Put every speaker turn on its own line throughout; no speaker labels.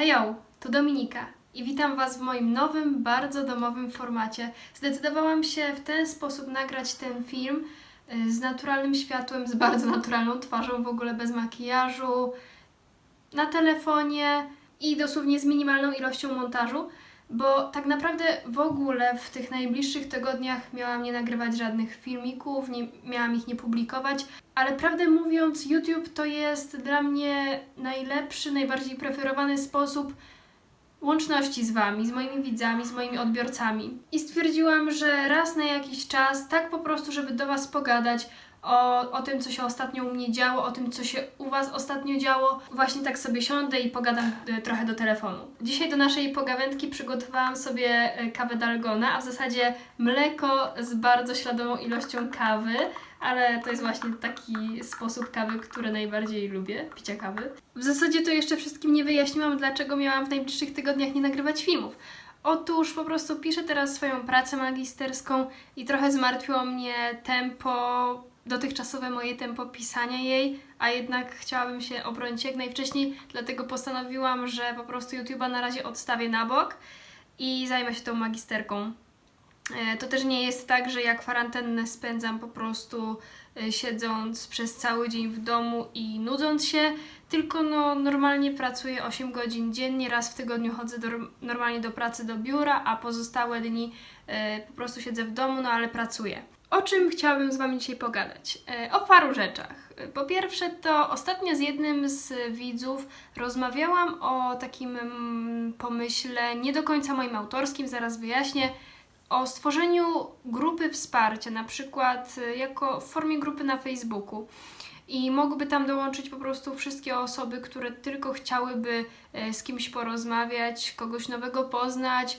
Hejo, to Dominika i witam Was w moim nowym, bardzo domowym formacie. Zdecydowałam się w ten sposób nagrać ten film y, z naturalnym światłem, z bardzo naturalną twarzą, w ogóle bez makijażu, na telefonie i dosłownie z minimalną ilością montażu, bo tak naprawdę w ogóle w tych najbliższych tygodniach miałam nie nagrywać żadnych filmików, nie, miałam ich nie publikować, ale prawdę mówiąc, YouTube to jest dla mnie najlepszy, najbardziej preferowany sposób łączności z Wami, z moimi widzami, z moimi odbiorcami. I stwierdziłam, że raz na jakiś czas, tak po prostu, żeby do Was pogadać o, o tym, co się ostatnio u mnie działo, o tym, co się u Was ostatnio działo, właśnie tak sobie siądę i pogadam y, trochę do telefonu. Dzisiaj do naszej pogawędki przygotowałam sobie y, kawę dalgona, a w zasadzie mleko z bardzo śladową ilością kawy, ale to jest właśnie taki sposób kawy, który najbardziej lubię, picia kawy. W zasadzie to jeszcze wszystkim nie wyjaśniłam, dlaczego miałam w najbliższych tygodniach nie nagrywać filmów. Otóż po prostu piszę teraz swoją pracę magisterską i trochę zmartwiło mnie tempo, dotychczasowe moje tempo pisania jej, a jednak chciałabym się obronić jak najwcześniej, dlatego postanowiłam, że po prostu YouTube'a na razie odstawię na bok i zajmę się tą magisterką. E, To też nie jest tak, że ja kwarantannę spędzam po prostu e, siedząc przez cały dzień w domu i nudząc się, tylko no normalnie pracuję 8 godzin dziennie, raz w tygodniu chodzę do, normalnie do pracy do biura, a pozostałe dni e, po prostu siedzę w domu, no ale pracuję. O czym chciałabym z Wami dzisiaj pogadać? O paru rzeczach. Po pierwsze, to ostatnio z jednym z widzów rozmawiałam o takim mm, pomyśle, nie do końca moim autorskim, zaraz wyjaśnię, o stworzeniu grupy wsparcia, na przykład y, jako w formie grupy na Facebooku. I mogłyby tam dołączyć po prostu wszystkie osoby, które tylko chciałyby e, z kimś porozmawiać, kogoś nowego poznać,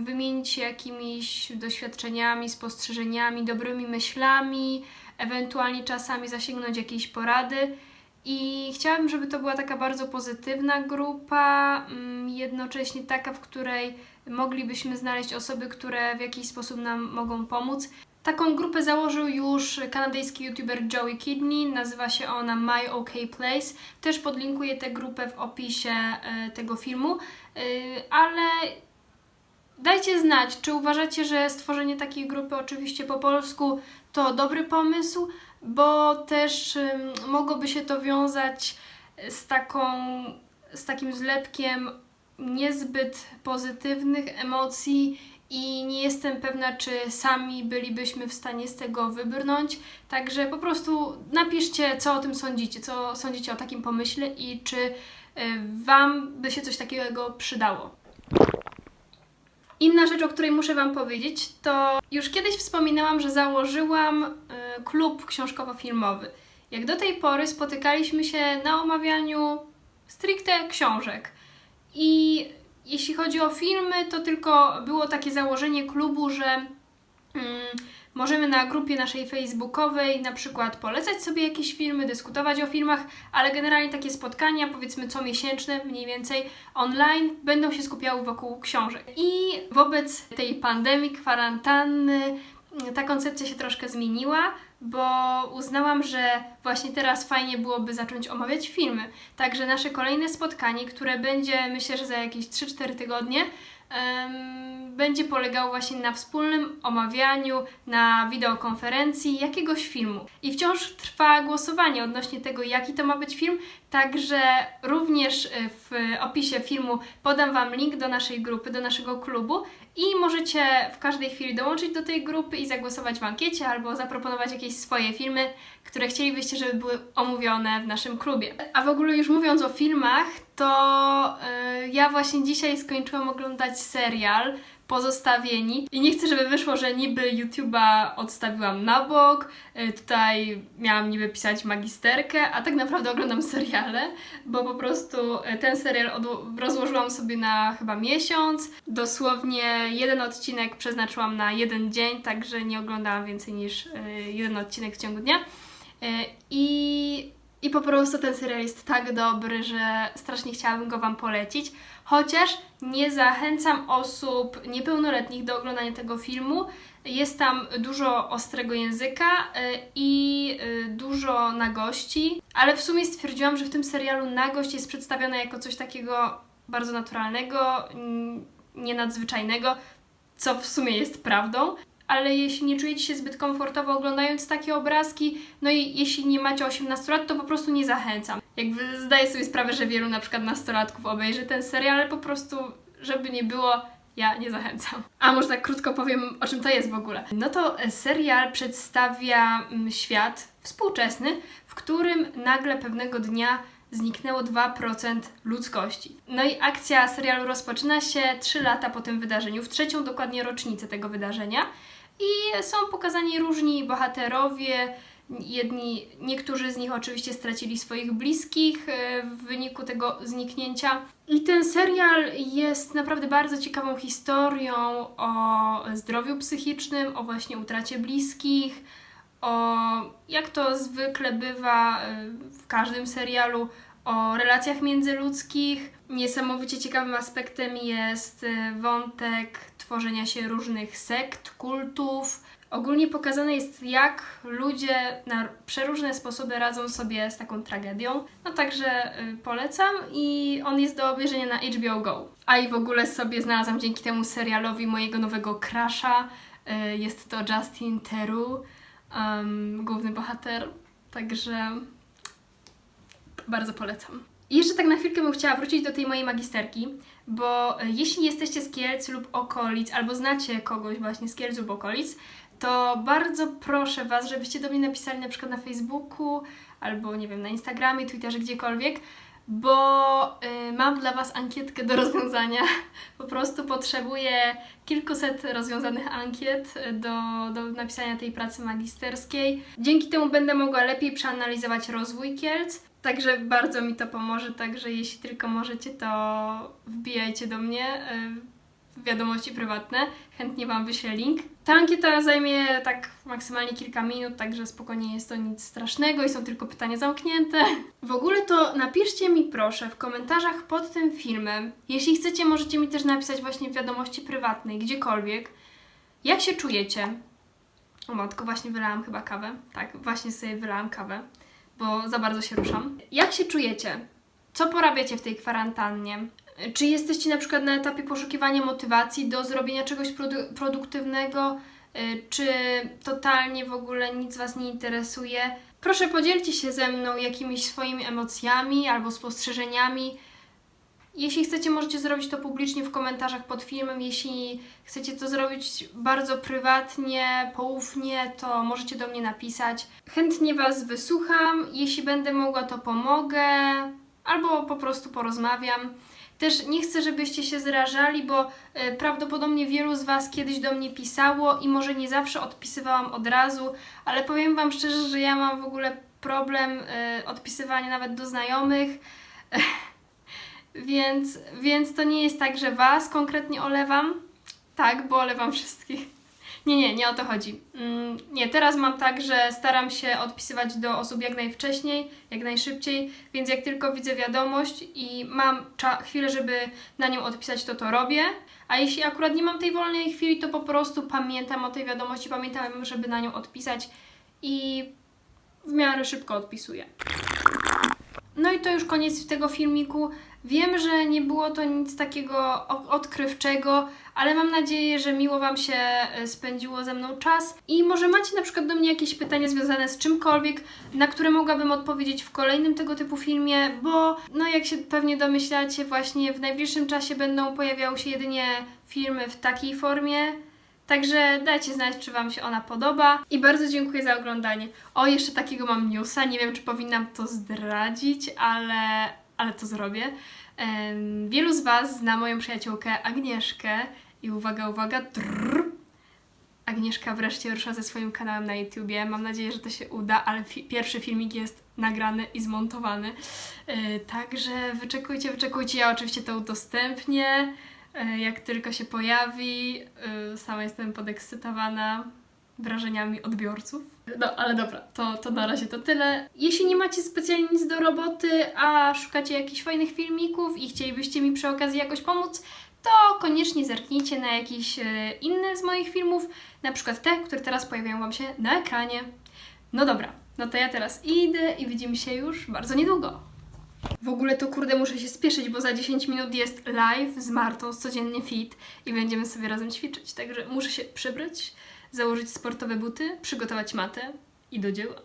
wymienić się jakimiś doświadczeniami, spostrzeżeniami, dobrymi myślami, ewentualnie czasami zasięgnąć jakiejś porady. I chciałabym, żeby to była taka bardzo pozytywna grupa, mm, jednocześnie taka, w której moglibyśmy znaleźć osoby, które w jakiś sposób nam mogą pomóc. Taką grupę założył już kanadyjski youtuber Joey Kidney, nazywa się ona My OK Place. Też podlinkuję tę grupę w opisie e, tego filmu, E, ale dajcie znać, czy uważacie, że stworzenie takiej grupy, oczywiście po polsku, to dobry pomysł, bo też ym, mogłoby się to wiązać z taką, z takim zlepkiem niezbyt pozytywnych emocji i nie jestem pewna, czy sami bylibyśmy w stanie z tego wybrnąć. Także po prostu napiszcie, co o tym sądzicie, co sądzicie o takim pomyśle i czy y, Wam by się coś takiego przydało. Inna rzecz, o której muszę Wam powiedzieć, to już kiedyś wspominałam, że założyłam y, klub książkowo-filmowy. Jak do tej pory spotykaliśmy się na omawianiu stricte książek. I jeśli chodzi o filmy, to tylko było takie założenie klubu, że mm, możemy na grupie naszej facebookowej na przykład polecać sobie jakieś filmy, dyskutować o filmach, ale generalnie takie spotkania, powiedzmy co miesięczne, mniej więcej online, będą się skupiały wokół książek. I wobec tej pandemii, kwarantanny, ta koncepcja się troszkę zmieniła, bo uznałam, że właśnie teraz fajnie byłoby zacząć omawiać filmy. Także nasze kolejne spotkanie, które będzie myślę, że za jakieś 3-4 tygodnie, em, będzie polegało właśnie na wspólnym omawianiu, na wideokonferencji jakiegoś filmu. I wciąż trwa głosowanie odnośnie tego, jaki to ma być film, także również y, w opisie filmu podam Wam link do naszej grupy, do naszego klubu i możecie w każdej chwili dołączyć do tej grupy i zagłosować w ankiecie albo zaproponować jakieś swoje filmy, które chcielibyście, żeby były omówione w naszym klubie. A w ogóle już mówiąc o filmach, to y, ja właśnie dzisiaj skończyłam oglądać serial Pozostawieni i nie chcę, żeby wyszło, że niby YouTube'a odstawiłam na bok, y, tutaj miałam niby pisać magisterkę, a tak naprawdę oglądam seriale, bo po prostu y, ten serial rozłożyłam sobie na chyba miesiąc. Dosłownie jeden odcinek przeznaczyłam na jeden dzień, także nie oglądałam więcej niż y, jeden odcinek w ciągu dnia. I, I po prostu ten serial jest tak dobry, że strasznie chciałabym go Wam polecić. Chociaż nie zachęcam osób niepełnoletnich do oglądania tego filmu. Jest tam dużo ostrego języka y, i y, dużo nagości, ale w sumie stwierdziłam, że w tym serialu nagość jest przedstawiona jako coś takiego bardzo naturalnego, nienadzwyczajnego, co w sumie jest prawdą. Ale jeśli nie czujecie się zbyt komfortowo oglądając takie obrazki, no i jeśli nie macie 18 lat, to po prostu nie zachęcam. Jakby zdaję sobie sprawę, że wielu na przykład nastolatków obejrzy ten serial, ale po prostu, żeby nie było, ja nie zachęcam. A może tak krótko powiem, o czym to jest w ogóle. No to serial przedstawia mm, świat współczesny, w którym nagle pewnego dnia zniknęło 2% ludzkości. No i akcja serialu rozpoczyna się 3 lata po tym wydarzeniu, w trzecią dokładnie rocznicę tego wydarzenia. I są pokazani różni bohaterowie. Jedni, niektórzy z nich oczywiście stracili swoich bliskich e, w wyniku tego zniknięcia. I ten serial jest naprawdę bardzo ciekawą historią o zdrowiu psychicznym, o właśnie utracie bliskich, o jak to zwykle bywa e, w każdym serialu, o relacjach międzyludzkich. Niesamowicie ciekawym aspektem jest e, wątek tworzenia się różnych sekt, kultów. Ogólnie pokazane jest, jak ludzie na przeróżne sposoby radzą sobie z taką tragedią. No także y, polecam i on jest do obejrzenia na HBO Go. A i w ogóle sobie znalazłam dzięki temu serialowi mojego nowego crusha. Y, jest to Justin Theroux, um, główny bohater. Także bardzo polecam. I jeszcze tak na chwilkę bym chciała wrócić do tej mojej magisterki, bo e, jeśli jesteście z Kielc lub okolic, albo znacie kogoś właśnie z Kielc lub okolic, to bardzo proszę Was, żebyście do mnie napisali na przykład na Facebooku, albo nie wiem, na Instagramie, Twitterze, gdziekolwiek, bo y, mam dla Was ankietkę do rozwiązania. Po prostu potrzebuję kilkuset rozwiązanych ankiet do, do napisania tej pracy magisterskiej. Dzięki temu będę mogła lepiej przeanalizować rozwój Kielc Także bardzo mi to pomoże, także jeśli tylko możecie, to wbijajcie do mnie y, w wiadomości prywatne, chętnie Wam wyślę link. Ta ankieta zajmie tak maksymalnie kilka minut, także spokojnie jest to nic strasznego i są tylko pytania zamknięte. W ogóle to napiszcie mi proszę w komentarzach pod tym filmem. Jeśli chcecie, możecie mi też napisać właśnie w wiadomości prywatnej, gdziekolwiek, jak się czujecie. O matko, właśnie wylałam chyba kawę. Tak, właśnie sobie wylałam kawę bo za bardzo się ruszam. Jak się czujecie? Co porabiacie w tej kwarantannie? Czy jesteście na przykład na etapie poszukiwania motywacji do zrobienia czegoś produ- produktywnego? Y, czy totalnie w ogóle nic Was nie interesuje? Proszę podzielcie się ze mną jakimiś swoimi emocjami albo spostrzeżeniami jeśli chcecie, możecie zrobić to publicznie w komentarzach pod filmem. Jeśli chcecie to zrobić bardzo prywatnie, poufnie, to możecie do mnie napisać. Chętnie Was wysłucham. Jeśli będę mogła, to pomogę albo po prostu porozmawiam. Też nie chcę, żebyście się zrażali, bo y, prawdopodobnie wielu z Was kiedyś do mnie pisało i może nie zawsze odpisywałam od razu, ale powiem Wam szczerze, że ja mam w ogóle problem y, odpisywania nawet do znajomych. Więc, więc to nie jest tak, że Was konkretnie olewam. Tak, bo olewam wszystkich. Nie, nie, nie o to chodzi. Mm, nie, teraz mam tak, że staram się odpisywać do osób jak najwcześniej, jak najszybciej, więc jak tylko widzę wiadomość i mam chwilę, żeby na nią odpisać, to to robię. A jeśli akurat nie mam tej wolnej chwili, to po prostu pamiętam o tej wiadomości, pamiętam, żeby na nią odpisać i w miarę szybko odpisuję. No i to już koniec tego filmiku. Wiem, że nie było to nic takiego odkrywczego, ale mam nadzieję, że miło Wam się e, spędziło ze mną czas i może macie na przykład do mnie jakieś pytania związane z czymkolwiek, na które mogłabym odpowiedzieć w kolejnym tego typu filmie, bo no jak się pewnie domyślacie, właśnie w najbliższym czasie będą pojawiały się jedynie filmy w takiej formie. Także dajcie znać, czy Wam się ona podoba. I bardzo dziękuję za oglądanie. O, jeszcze takiego mam newsa. Nie wiem, czy powinnam to zdradzić, ale ale to zrobię. Wielu z Was zna moją przyjaciółkę Agnieszkę i uwaga, uwaga, trrr, Agnieszka wreszcie rusza ze swoim kanałem na YouTubie. Mam nadzieję, że to się uda, ale fi pierwszy filmik jest nagrany i zmontowany. Yy, także wyczekujcie, wyczekujcie. Ja oczywiście to udostępnię, jak tylko się pojawi. Yy, sama jestem podekscytowana wrażeniami odbiorców. No, ale dobra, to, to na razie to tyle. Jeśli nie macie specjalnie nic do roboty, a szukacie jakichś fajnych filmików i chcielibyście mi przy okazji jakoś pomóc, to koniecznie zerknijcie na jakiś e, inny z moich filmów, na przykład te, które teraz pojawiają Wam się na ekranie. No dobra, no to ja teraz idę i widzimy się już bardzo niedługo. W ogóle to kurde muszę się spieszyć, bo za 10 minut jest live z Martą z Codziennie Fit i będziemy sobie razem ćwiczyć. Także muszę się przybrać, założyć sportowe buty, przygotować matę i do dzieła.